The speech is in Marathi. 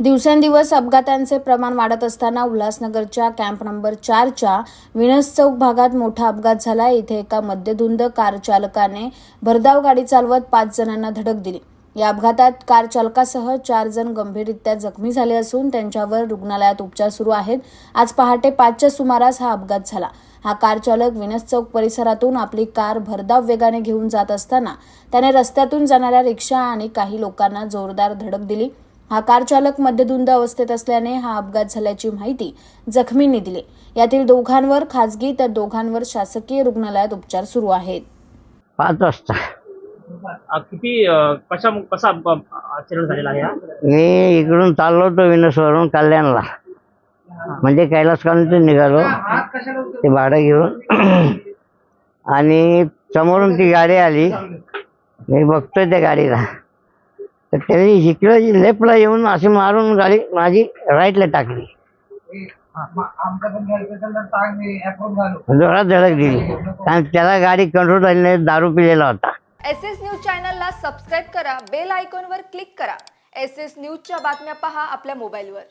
दिवसेंदिवस अपघातांचे प्रमाण वाढत असताना उल्हासनगरच्या कॅम्प नंबर चारच्या विनस चौक भागात मोठा अपघात झाला इथे एका मद्यधुंद कार चालकाने भरधाव गाडी चालवत पाच जणांना धडक दिली. या अपघातात कार चालकासह चार जण गंभीररित्या जखमी झाले असून त्यांच्यावर रुग्णालयात उपचार सुरू आहेत. आज पहाटे पाचच्या सुमारास हा अपघात झाला. हा कार चालक विनस चौक परिसरातून आपली कार भरधाव वेगाने घेऊन जात असताना त्याने रस्त्यातून जाणाऱ्या रिक्षा आणि काही लोकांना जोरदार धडक दिली. हा कार चालक मद्यधुंद अवस्थेत असल्याने हा अपघात झाल्याची माहिती जखमींनी दिली. यातील दोघांवर खासगी तर दोघांवर शासकीय रुग्णालयात उपचार सुरू आहेत. पाच वाजता. अ, किती अ, कशा कसा ऍक्सिडेंट झालेला आहे हा? मी इकडून चाललो होतो विनसवरून कल्याणला. म्हणजे कैलास कॉलनीतून निघालो. ते भाडं घेऊन. आणि समोरून ती गाडी आली. मी बघतोय त्या गाडीला. तर त्यांनी इकडं लेफ्टला येऊन अशी मारून गाडी माझी राईटला टाकली. जोरात धडक दिली. कारण त्याला गाडी कंट्रोल झाली नाही दारू पिलेला होता. एस एस न्यूज चॅनलला सबस्क्राईब करा बेल आयकॉनवर क्लिक करा. एस एस न्यूजच्या बातम्या पहा आपल्या मोबाईलवर